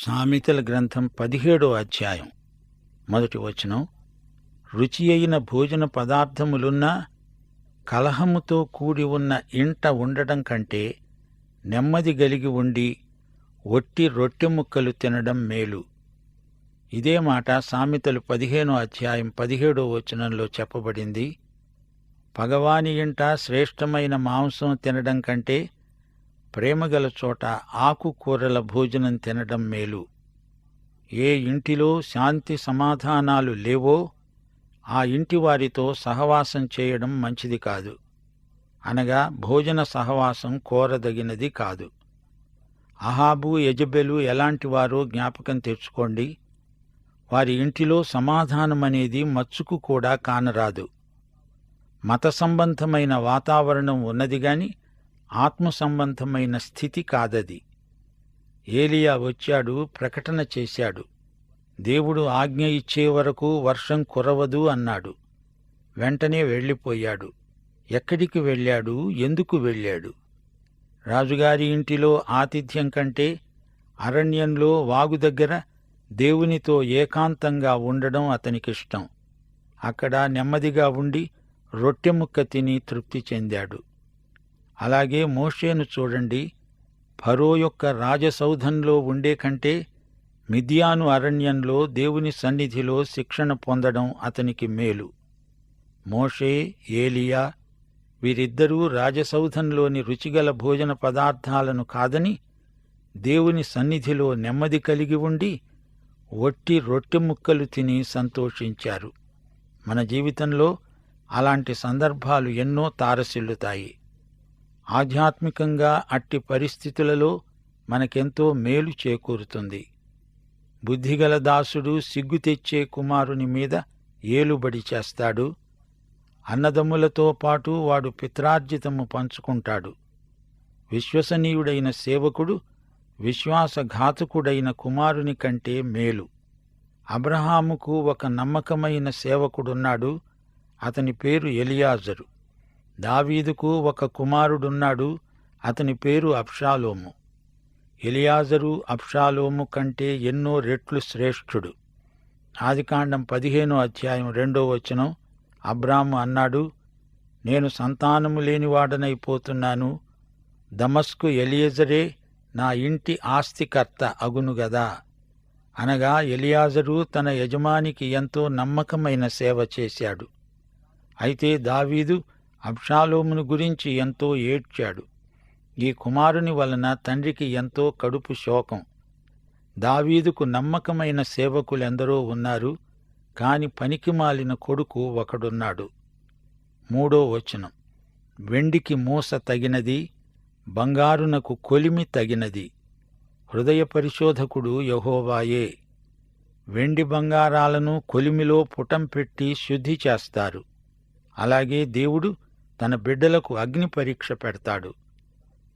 సామెతల గ్రంథం పదిహేడో అధ్యాయం. మొదటి వచనం రుచి అయిన భోజన పదార్థములున్నా కలహముతో కూడి ఉన్న ఇంట ఉండడం కంటే నెమ్మది గలిగి ఉండి ఒట్టి రొట్టె ముక్కలు తినడం మేలు. ఇదే మాట సామెతలు పదిహేనో అధ్యాయం పదిహేడో వచనంలో చెప్పబడింది. పగవాని ఇంట శ్రేష్టమైన మాంసం తినడం కంటే ప్రేమగల చోట ఆకుకూరల భోజనం తినడం మేలు. ఏ ఇంటిలో శాంతి సమాధానాలు లేవో ఆ ఇంటి వారితో సహవాసం చేయడం మంచిది కాదు. అనగా భోజన సహవాసం కోరదగినది కాదు. అహాబు యజబెలు ఎలాంటివారో జ్ఞాపకం తెచ్చుకోండి. వారి ఇంటిలో సమాధానమనేది మచ్చుకు కూడా కానరాదు. మత సంబంధమైన వాతావరణం ఉన్నది గాని ఆత్మ సంబంధమైన స్థితి కాదది. ఏలియా వచ్చాడు ప్రకటన చేశాడు. దేవుడు ఆజ్ఞ ఇచ్చే వరకు వర్షం కురవదు అన్నాడు. వెంటనే వెళ్ళిపోయాడు. ఎక్కడికి వెళ్ళాడు? ఎందుకు వెళ్ళాడు? రాజుగారి ఇంటిలో ఆతిథ్యం కంటే అరణ్యంలో వాగు దగ్గర దేవునితో ఏకాంతంగా ఉండడం అతనికిష్టం. అక్కడ నెమ్మదిగా ఉండి రొట్టె ముక్క తిని తృప్తి చెందాడు. అలాగే మోషేను చూడండి. ఫరో యొక్క రాజసౌధంలో ఉండే కంటే మిథియాను అరణ్యంలో దేవుని సన్నిధిలో శిక్షణ పొందడం అతనికి మేలు. మోషే ఏలియా వీరిద్దరూ రాజసౌధంలోని రుచిగల భోజన పదార్థాలను కాదని దేవుని సన్నిధిలో నెమ్మది కలిగి ఉండి ఒట్టి రొట్టె ముక్కలు తిని సంతోషించారు. మన జీవితంలో అలాంటి సందర్భాలు ఎన్నో తారసిల్లుతాయి. ఆధ్యాత్మికంగా అట్టి పరిస్థితులలో మనకెంతో మేలు చేకూరుతుంది. బుద్ధిగల దాసుడు సిగ్గు తెచ్చే కుమారుని మీద ఏలుబడి చేస్తాడు. అన్నదమ్ములతో పాటు వాడు పిత్రార్జితము పంచుకుంటాడు. విశ్వసనీయుడైన సేవకుడు విశ్వాసఘాతకుడైన కుమారుని కంటే మేలు. అబ్రహాముకు ఒక నమ్మకమైన సేవకుడున్నాడు. అతని పేరు ఎలియాజరు. దావీదుకు ఒక కుమారుడున్నాడు అతని పేరు అప్షాలోము ఎలియాజరు అప్షాలోము కంటే ఎన్నో రెట్లు శ్రేష్ఠుడు. ఆదికాండం పదిహేనో అధ్యాయం రెండో వచనం అబ్రాము అన్నాడు నేను సంతానము లేనివాడనైపోతున్నాను దమస్కు ఎలియజరే నా ఇంటి ఆస్తికర్త అగును గదా. అనగా ఎలియాజరు తన యజమానికి ఎంతో నమ్మకమైన సేవ చేశాడు. అయితే దావీదు అబ్షాలోమును గురించి ఎంతో ఏడ్చాడు. ఈ కుమారుని వలన తండ్రికి ఎంతో కడుపు శోకం. దావీదుకు నమ్మకమైన సేవకులెందరో ఉన్నారు కాని పనికిమాలిన కొడుకు ఒకడున్నాడు. మూడో వచనం. వెండికి మూస తగినది బంగారునకు కొలిమి తగినది. హృదయ పరిశోధకుడు యహోవాయే. వెండి బంగారాలను కొలిమిలో పుటం పెట్టి శుద్ధి చేస్తారు. అలాగే దేవుడు తన బిడ్డలకు అగ్ని పరీక్ష పెడతాడు.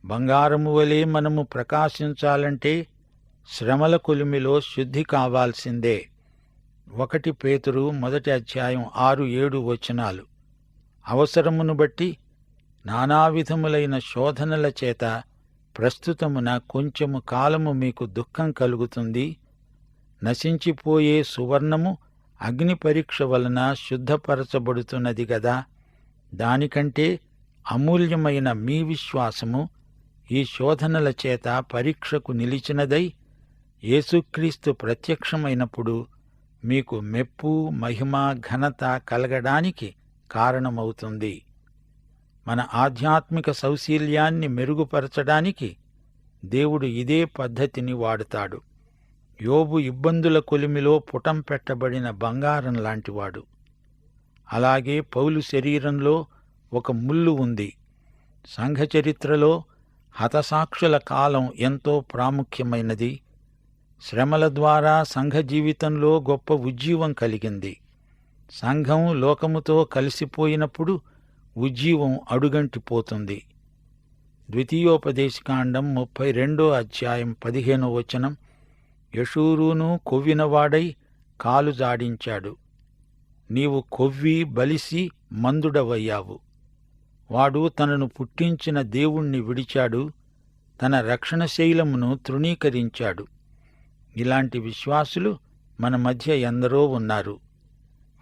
బంగారము వలె మనము ప్రకాశించాలంటే శ్రమల కొలిమిలో శుద్ధి కావాల్సిందే. ఒకటి పేతురు మొదటి అధ్యాయం ఆరు ఏడు వచనాలు. అవసరమును బట్టి నానావిధములైన శోధనల చేత ప్రస్తుతమున కొంచెము కాలము మీకు దుఃఖం కలుగుతుంది. నశించిపోయే సువర్ణము అగ్ని పరీక్ష వలన శుద్ధపరచబడుతున్నది గదా. దానికంటే అమూల్యమైన మీ విశ్వాసము ఈ శోధనల చేత పరీక్షకు నిలిచినదై యేసుక్రీస్తు ప్రత్యక్షమైనప్పుడు మీకు మెప్పు మహిమ ఘనత కలగడానికి కారణమవుతుంది. మన ఆధ్యాత్మిక సౌశీల్యాన్ని మెరుగుపరచడానికి దేవుడు ఇదే పద్ధతిని వాడుతాడు. యోబు ఇబ్బందుల కొలిమిలో పుటం పెట్టబడిన బంగారం లాంటివాడు. అలాగే పౌలు శరీరంలో ఒక ముల్లు ఉంది. సంఘ చరిత్రలో హతసాక్షుల కాలం ఎంతో ప్రాముఖ్యమైనది. శ్రమల ద్వారా సంఘ జీవితంలో గొప్ప ఉజ్జీవం కలిగింది. సంఘం లోకముతో కలిసిపోయినప్పుడు ఉజ్జీవం అడుగంటిపోతుంది. ద్వితీయోపదేశకాండం ముప్పై రెండో అధ్యాయం పదిహేనో వచనం. యశూరును కొవ్వినవాడై కాలు జాడించాడు. నీవు కొవ్వి బలిసి మందుడవయ్యావు. వాడు తనను పుట్టించిన దేవుణ్ణి విడిచాడు తన రక్షణ శైలమును తృణీకరించాడు. ఇలాంటి విశ్వాసులు మన మధ్య ఎందరో ఉన్నారు.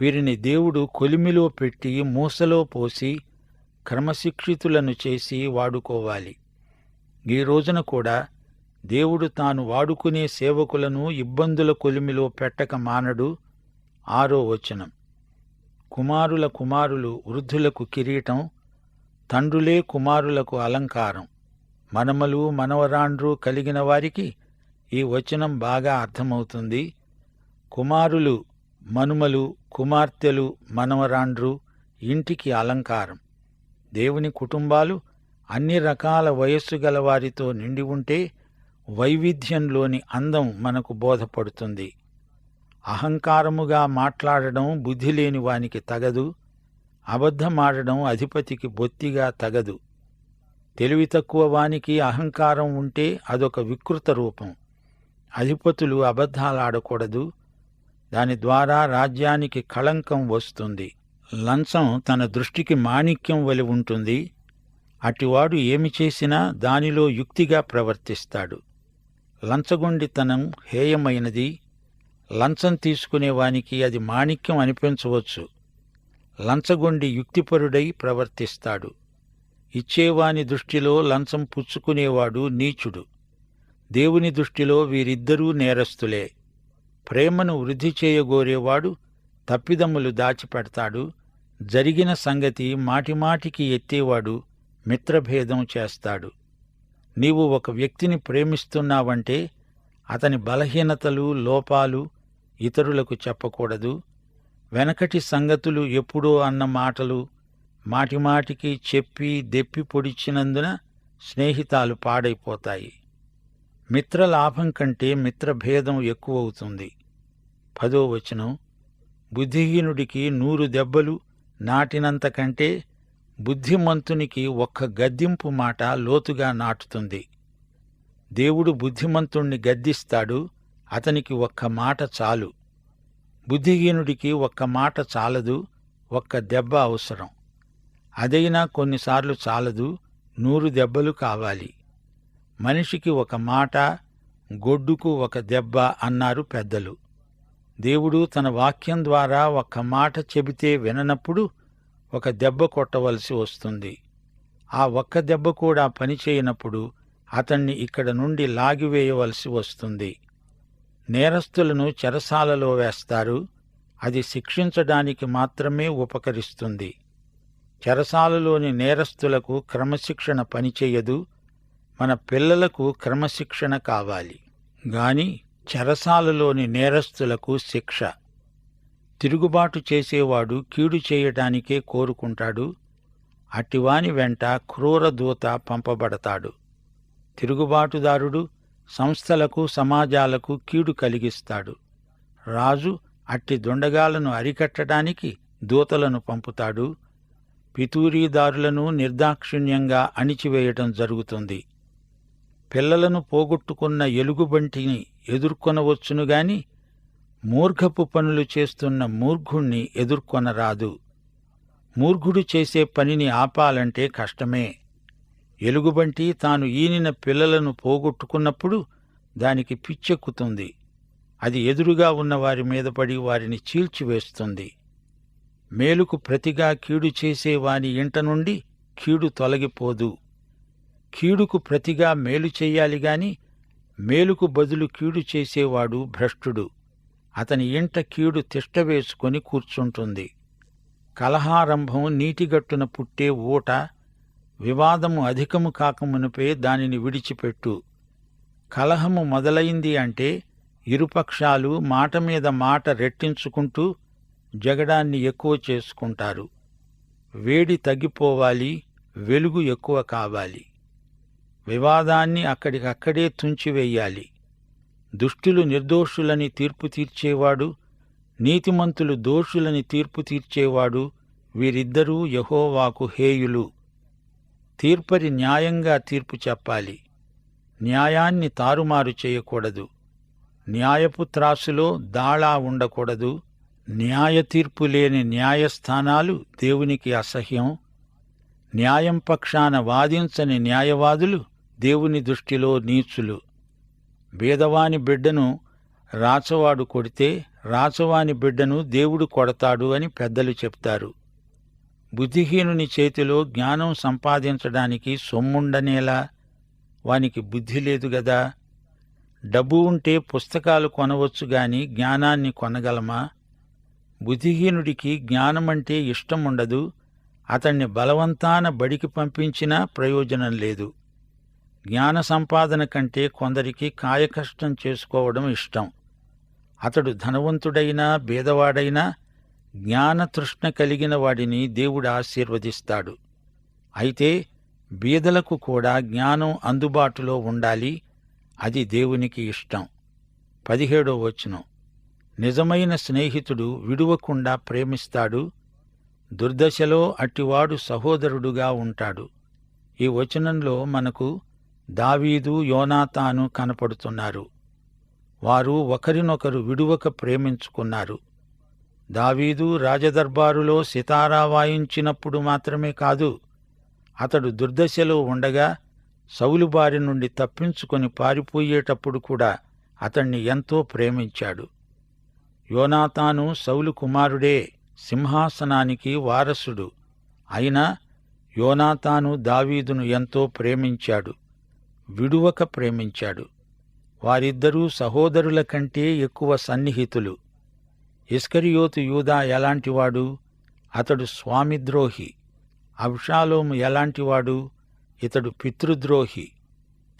వీరిని దేవుడు కొలిమిలో పెట్టి మూసలో పోసి క్రమశిక్షితులను చేసి వాడుకోవాలి. ఈ రోజున కూడా దేవుడు తాను వాడుకునే సేవకులను ఇబ్బందుల కొలిమిలో పెట్టక మానడు ఆరో వచనం. కుమారుల కుమారులు వృద్ధులకు కిరీటం తండ్రులే కుమారులకు అలంకారం. మనమలు మనవరాండ్రు కలిగిన వారికి ఈ వచనం బాగా అర్థమవుతుంది. కుమారులు మనుమలు కుమార్తెలు మనవరాండ్రు ఇంటికి అలంకారం. దేవుని కుటుంబాలు అన్ని రకాల వయస్సు గల వారితో నిండి ఉంటే వైవిధ్యంలోని అందం మనకు బోధపడుతుంది. అహంకారముగా మాట్లాడడం బుద్ధి లేని వానికి తగదు అబద్ధమాడడం అధిపతికి బొత్తిగా తగదు. తెలివి తక్కువ వానికి అహంకారం ఉంటే అదొక వికృత రూపం. అధిపతులు అబద్ధాలాడకూడదు. దాని ద్వారా రాజ్యానికి కళంకం వస్తుంది. లంచం తన దృష్టికి మాణిక్యం వలి ఉంటుంది. అటివాడు ఏమి చేసినా దానిలో యుక్తిగా ప్రవర్తిస్తాడు. లంచగొండితనం హేయమైనది. లంచం తీసుకునేవానికి అది మాణిక్యం అనిపించవచ్చు. లంచగొండి యుక్తిపరుడై ప్రవర్తిస్తాడు. ఇచ్చేవాని దృష్టిలో లంచం పుచ్చుకునేవాడు నీచుడు. దేవుని దృష్టిలో వీరిద్దరూ నేరస్తులే. ప్రేమను వృద్ధి చేయగోరేవాడు తప్పిదమ్ములు దాచిపెడతాడు. జరిగిన సంగతి మాటిమాటికి ఎత్తేవాడు మిత్రభేదం చేస్తాడు. నీవు ఒక వ్యక్తిని ప్రేమిస్తున్నావంటే అతని బలహీనతలు లోపాలు ఇతరులకు చెప్పకూడదు. వెనకటి సంగతులు ఎప్పుడో అన్న మాటలు మాటిమాటికి చెప్పి దెప్పి పొడిచినందున స్నేహితాలు పాడైపోతాయి. మిత్రలాభం కంటే మిత్రభేదం ఎక్కువవుతుంది. పదో వచనం. బుద్ధిహీనుడికి నూరు దెబ్బలు నాటినంతకంటే బుద్ధిమంతునికి ఒక్క గద్దింపు మాట లోతుగా నాటుతుంది. దేవుడు బుద్ధిమంతుణ్ణి గద్దిస్తాడు. అతనికి ఒక్క మాట చాలు. బుద్ధిహీనుడికి ఒక్క మాట చాలదు ఒక్క దెబ్బ అవసరం. అదైనా కొన్నిసార్లు చాలదు నూరు దెబ్బలు కావాలి. మనిషికి ఒక మాట గొడ్డుకు ఒక దెబ్బ అన్నారు పెద్దలు. దేవుడు తన వాక్యం ద్వారా ఒక్క మాట చెబితే విననప్పుడు ఒక దెబ్బ కొట్టవలసి వస్తుంది. ఆ ఒక్క దెబ్బ కూడా పనిచేయనప్పుడు అతన్ని ఇక్కడ నుండి లాగివేయవలసి వస్తుంది. నేరస్తులను చెరసాలలో వేస్తారు. అది శిక్షించడానికి మాత్రమే ఉపకరిస్తుంది. చెరసాలలోని నేరస్తులకు క్రమశిక్షణ పనిచేయదు. మన పిల్లలకు క్రమశిక్షణ కావాలి. గాని చెరసాలలోని నేరస్తులకు శిక్ష. తిరుగుబాటు చేసేవాడు కీడు చేయటానికే కోరుకుంటాడు. అట్టివాని వెంట క్రూరదూత పంపబడతాడు. తిరుగుబాటుదారుడు సంస్థలకు సమాజాలకు కీడు కలిగిస్తాడు. రాజు అట్టి దొండగాలను అరికట్టడానికి దూతలను పంపుతాడు. పితూరీదారులను నిర్దాక్షిణ్యంగా అణిచివేయటం జరుగుతుంది. పిల్లలను పోగొట్టుకున్న ఎలుగుబంటిని ఎదుర్కొనవచ్చును గాని మూర్ఘపు పనులు చేస్తున్న మూర్ఘుణ్ణి ఎదుర్కొనరాదు. మూర్ఘుడు చేసే పనిని ఆపాలంటే కష్టమే. ఎలుగుబంటి తాను ఈనిన పిల్లలను పోగొట్టుకున్నప్పుడు దానికి పిచ్చెక్కుతుంది. అది ఎదురుగా ఉన్న వారి మీద పడి వారిని చీల్చివేస్తుంది. మేలుకు ప్రతిగా కీడు చేసే వాని ఇంట నుండి కీడు తొలగిపోదు. కీడుకు ప్రతిగా మేలు చెయ్యాలి గాని మేలుకు బదులు కీడు చేసేవాడు భ్రష్టుడు. అతని ఇంట కీడు తిష్టవేసుకొని కూర్చుంటుంది. కలహారంభం నీటిగట్టున పుట్టే ఊట వివాదము అధికము కాకమునుపే దానిని విడిచిపెట్టు. కలహము మొదలైంది అంటే ఇరుపక్షాలు మాట మీద మాట రెట్టించుకుంటూ జగడాన్ని ఎక్కువ చేసుకుంటారు. వేడి తగ్గిపోవాలి వెలుగు ఎక్కువ కావాలి. వివాదాన్ని అక్కడికక్కడే తుంచివేయాలి. దుష్టులు నిర్దోషులని తీర్పు తీర్చేవాడు నీతిమంతులు దోషులని తీర్పు తీర్చేవాడు వీరిద్దరూ యహోవాకు హేయులు. తీర్పరి న్యాయంగా తీర్పు చెప్పాలి. న్యాయాన్ని తారుమారు చేయకూడదు. న్యాయపు త్రాసులో దాళా ఉండకూడదు. న్యాయ తీర్పు లేని న్యాయస్థానాలు దేవునికి అసహ్యం. న్యాయం పక్షాన వాదించని న్యాయవాదులు దేవుని దృష్టిలో నీచులు. బీదవాని బిడ్డను రాచవాడు కొడితే రాచవాని బిడ్డను దేవుడు కొడతాడు అని పెద్దలు చెప్తారు. బుద్ధిహీనుని చేతిలో జ్ఞానం సంపాదించడానికి సొమ్ముండనేలా వానికి బుద్ధి లేదు గదా. డబ్బు ఉంటే పుస్తకాలు కొనవచ్చు గాని జ్ఞానాన్ని కొనగలమా? బుద్ధిహీనుడికి జ్ఞానమంటే ఇష్టం ఉండదు అతన్ని బలవంతాన బడికి పంపించినా ప్రయోజనం లేదు. జ్ఞాన సంపాదన కంటే కొందరికి కాయకష్టం చేసుకోవడం ఇష్టం. అతడు ధనవంతుడైనా బేదవాడైనా జ్ఞానతృష్ణ కలిగిన వాడిని దేవుడు ఆశీర్వదిస్తాడు. అయితే బీదలకు కూడా జ్ఞానం అందుబాటులో ఉండాలి. అది దేవునికి ఇష్టం. పదిహేడో వచనం. నిజమైన స్నేహితుడు విడువకుండా ప్రేమిస్తాడు. దుర్దశలో అట్టివాడు సహోదరుడుగా ఉంటాడు. ఈ వచనంలో మనకు దావీదు యోనాతాను కనపడుతున్నారు. వారు ఒకరినొకరు విడువక ప్రేమించుకున్నారు. దావీదు రాజదర్బారులో సితారా వాయించినప్పుడు మాత్రమే కాదు అతడు దుర్దశలో ఉండగా సౌలు బారి నుండి తప్పించుకొని పారిపోయేటప్పుడు కూడా అతణ్ణి ఎంతో ప్రేమించాడు. యోనాతాను సౌలు కుమారుడే సింహాసనానికి వారసుడు. అయినా యోనాతాను దావీదును ఎంతో ప్రేమించాడు విడువక ప్రేమించాడు. వారిద్దరూ సహోదరుల కంటే ఎక్కువ సన్నిహితులు. ఇస్కరియోతు యూదా ఎలాంటివాడు? అతడు స్వామిద్రోహి. అబ్షాలోము ఎలాంటివాడు? ఇతడు పితృద్రోహి.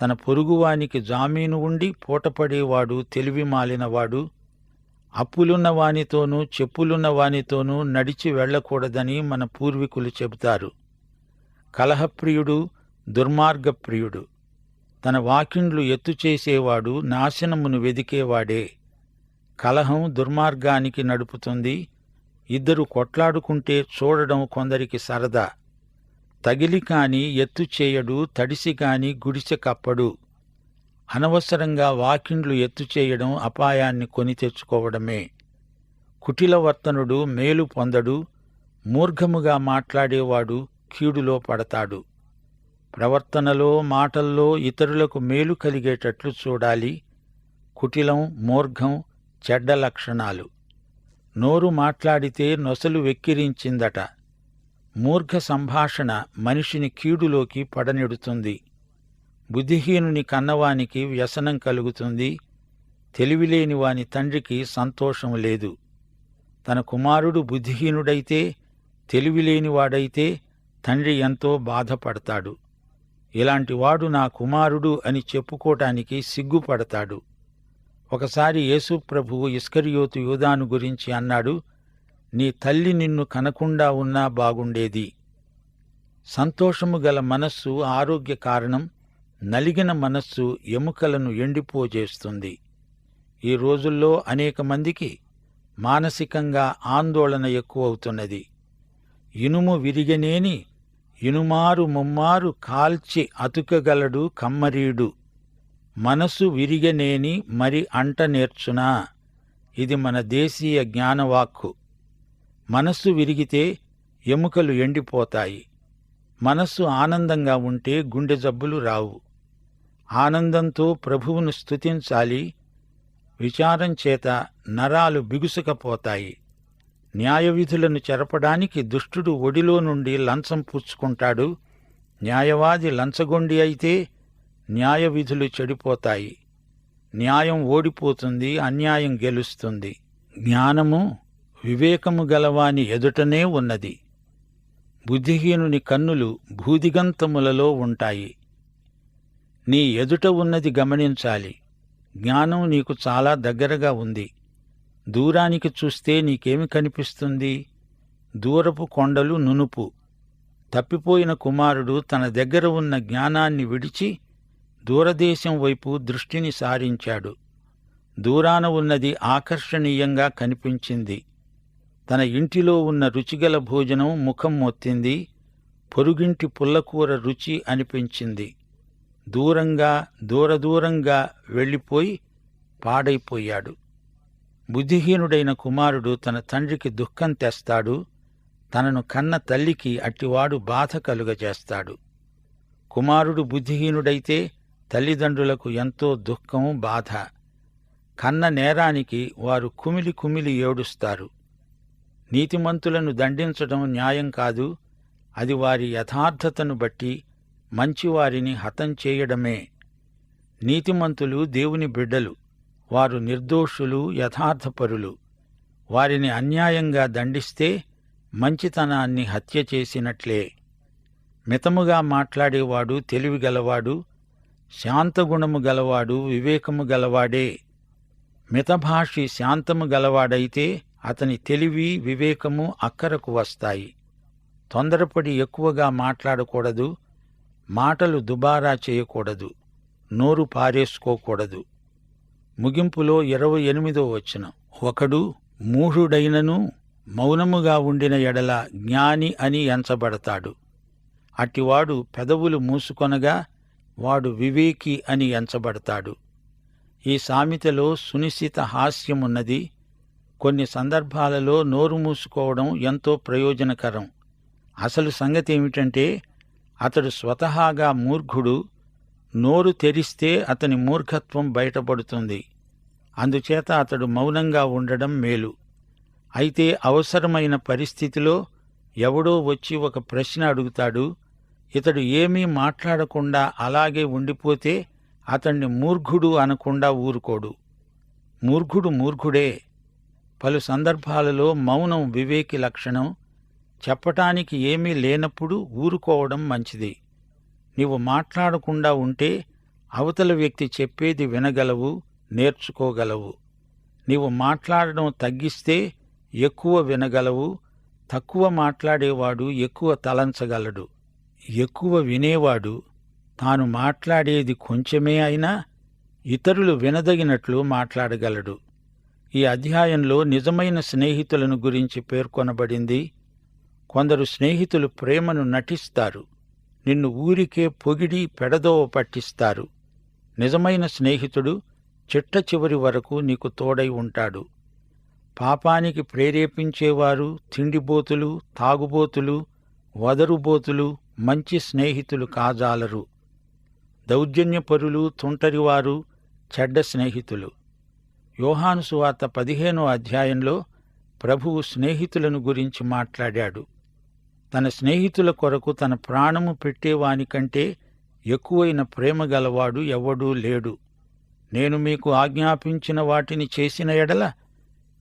తన పొరుగువానికి జామీను ఉండి పూటపడేవాడు తెలివి మాలినవాడు అప్పులున్న వానితోనూ చెప్పులున్న వానితోనూ నడిచి వెళ్ళకూడదని మన పూర్వీకులు చెబుతారు. కలహప్రియుడు దుర్మార్గప్రియుడు. తన వాకిండ్లు ఎత్తు చేసేవాడు నాశనమును వెదికేవాడే. కలహం దుర్మార్గానికి నడుపుతుంది. ఇద్దరు కొట్లాడుకుంటే చూడడం కొందరికి సరదా. తగిలి కాని ఎత్తు చేయడు తడిసి కాని గుడిసె కప్పడు. అనవసరంగా వాకిండ్లు ఎత్తు చేయడం అపాయాన్ని కొని తెచ్చుకోవడమే. కుటిలవర్తనుడు మేలు పొందడు మూర్ఘముగా మాట్లాడేవాడు కీడులో పడతాడు. ప్రవర్తనలో మాటల్లో ఇతరులకు మేలు కలిగేటట్లు చూడాలి. కుటిలం మూర్ఘం చెడ్డ లక్షణాలు. నోరు మాట్లాడితే నొసలు వెక్కిరించిందట. మూర్ఘ సంభాషణ మనిషిని కీడులోకి పడనెడుతుంది. బుద్ధిహీనుని కన్నవానికి వ్యసనం కలుగుతుంది. తెలివిలేని వాని తండ్రికి సంతోషం లేదు. తన కుమారుడు బుద్ధిహీనుడైతే తెలివిలేనివాడైతే తండ్రి ఎంతో బాధపడతాడు. ఇలాంటివాడు నా కుమారుడు అని చెప్పుకోటానికి సిగ్గుపడతాడు. ఒకసారి యేసు ప్రభువు ఇస్కరియోతు యూదాను గురించి అన్నాడు నీ తల్లి నిన్ను కనకుండా ఉన్నా బాగుండేది. సంతోషము గల మనస్సు ఆరోగ్య కారణం నలిగిన మనస్సు ఎముకలను ఎండిపోజేస్తుంది. ఈ రోజుల్లో అనేక మందికి మానసికంగా ఆందోళన ఎక్కువవుతున్నది. ఇనుము విరిగనేని ఇనుమారు ముమ్మారు కాల్చి అతుకగలడు కమ్మరీడు. మనసు విరిగనేని మరి అంట నేర్చునా? ఇది మన దేశీయ జ్ఞానవాక్కు. మనస్సు విరిగితే ఎముకలు ఎండిపోతాయి. మనస్సు ఆనందంగా ఉంటే గుండె జబ్బులు రావు. ఆనందంతో ప్రభువును స్తుతించాలి. విచారం చేత నరాలు బిగుసుకపోతాయి. న్యాయవిధులను చెరపడానికి దుష్టుడు ఒడిలో నుండి లంచం పుచ్చుకుంటాడు న్యాయవాది లంచగొండి అయితే న్యాయ విధులు చెడిపోతాయి. న్యాయం ఓడిపోతుంది అన్యాయం గెలుస్తుంది. జ్ఞానము వివేకము గలవాని ఎదుటనే ఉన్నది. బుద్ధిహీనుని కన్నులు భూదిగంతములలో ఉంటాయి. నీ ఎదుట ఉన్నది గమనించాలి. జ్ఞానం నీకు చాలా దగ్గరగా ఉంది. దూరానికి చూస్తే నీకేమి కనిపిస్తుంది? దూరపు కొండలు నునుపు. తప్పిపోయిన కుమారుడు తన దగ్గర ఉన్న జ్ఞానాన్ని విడిచి దూరదేశం వైపు దృష్టిని సారించాడు. దూరాన ఉన్నది ఆకర్షణీయంగా కనిపించింది. తన ఇంటిలో ఉన్న రుచిగల భోజనం ముఖం మొత్తింది. పొరుగింటి పుల్లకూర రుచి అనిపించింది. దూరంగా దూరదూరంగా వెళ్ళిపోయి పాడైపోయాడు. బుద్ధిహీనుడైన కుమారుడు తన తండ్రికి దుఃఖం తెస్తాడు. తనను కన్న తల్లికి అట్టివాడు బాధ కలుగజేస్తాడు. కుమారుడు బుద్ధిహీనుడైతే తల్లిదండ్రులకు ఎంతో దుఃఖం బాధ. కన్న నేరానికి వారు కుమిలి కుమిలి ఏడుస్తారు. నీతిమంతులను దండించడం న్యాయం కాదు. అది వారి యథార్థతను బట్టి మంచివారిని హతం చేయడమే. నీతిమంతులు దేవుని బిడ్డలు. వారు నిర్దోషులు యథార్థపరులు. వారిని అన్యాయంగా దండిస్తే మంచితనాన్ని హత్య చేసినట్లే. మితముగా మాట్లాడేవాడు తెలివిగలవాడు శాంతగుణము గలవాడు వివేకము గలవాడే. మితభాషి శాంతము గలవాడైతే అతని తెలివి వివేకము అక్కరకు వస్తాయి. తొందరపడి ఎక్కువగా మాట్లాడకూడదు. మాటలు దుబారా చేయకూడదు. నోరు పారేసుకోకూడదు. ముగింపులో ఇరవై ఎనిమిదో వచ్చిన ఒకడు మూఢుడైనను మౌనముగా ఉండిన ఎడల జ్ఞాని అని ఎంచబడతాడు. అట్టివాడు పెదవులు మూసుకొనగా వాడు వివేకి అని ఎంచబడతాడు. ఈ సామెతలో సునిశ్చిత హాస్యమున్నది. కొన్ని సందర్భాలలో నోరు మూసుకోవడం ఎంతో ప్రయోజనకరం. అసలు సంగతి ఏమిటంటే అతడు స్వతహాగా మూర్ఖుడు నోరు తెరిస్తే అతని మూర్ఖత్వం బయటపడుతుంది. అందుచేత అతడు మౌనంగా ఉండడం మేలు. అయితే అవసరమైన పరిస్థితిలో ఎవడో వచ్చి ఒక ప్రశ్న అడుగుతాడు ఇతడు ఏమీ మాట్లాడకుండా అలాగే ఉండిపోతే అతణ్ణి మూర్ఘుడు అనకుండా ఊరుకోడు. మూర్ఘుడు మూర్ఘుడే. పలు సందర్భాలలో మౌనం వివేకి లక్షణం. చెప్పటానికి ఏమీ లేనప్పుడు ఊరుకోవడం మంచిది. నీవు మాట్లాడకుండా ఉంటే అవతల వ్యక్తి చెప్పేది వినగలవు నేర్చుకోగలవు. నీవు మాట్లాడడం తగ్గిస్తే ఎక్కువ వినగలవు తక్కువ మాట్లాడేవాడు ఎక్కువ తలంచగలడు. ఎక్కువ వినేవాడు తాను మాట్లాడేది కొంచెమే అయినా ఇతరులు వినదగినట్లు మాట్లాడగలడు. ఈ అధ్యాయంలో నిజమైన స్నేహితులను గురించి పేర్కొనబడింది. కొందరు స్నేహితులు ప్రేమను నటిస్తారు. నిన్ను ఊరికే పొగిడి పెడదోవ పట్టిస్తారు. నిజమైన స్నేహితుడు చిట్ట చివరి వరకు నీకు తోడై ఉంటాడు. పాపానికి ప్రేరేపించేవారు తిండిబోతులు తాగుబోతులు వదరుబోతులు మంచి స్నేహితులు కాజాలరు. దౌర్జన్యపరులు తుంటరివారు చెడ్డ స్నేహితులు. యోహాను సువార్త పదిహేనో అధ్యాయంలో ప్రభువు స్నేహితులను గురించి మాట్లాడాడు. తన స్నేహితుల కొరకు తన ప్రాణము పెట్టేవానికంటే ఎక్కువైన ప్రేమ గలవాడు ఎవడూ లేడు. నేను మీకు ఆజ్ఞాపించిన వాటిని చేసిన ఎడల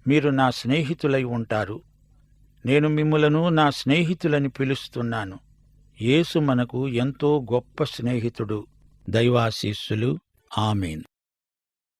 మీరు నా స్నేహితులై ఉంటారు. నేను మిమ్ములను నా స్నేహితులని పిలుస్తున్నాను. యేసు మనకు ఎంతో గొప్ప స్నేహితుడు. దైవాశీస్సులు. ఆమెన్.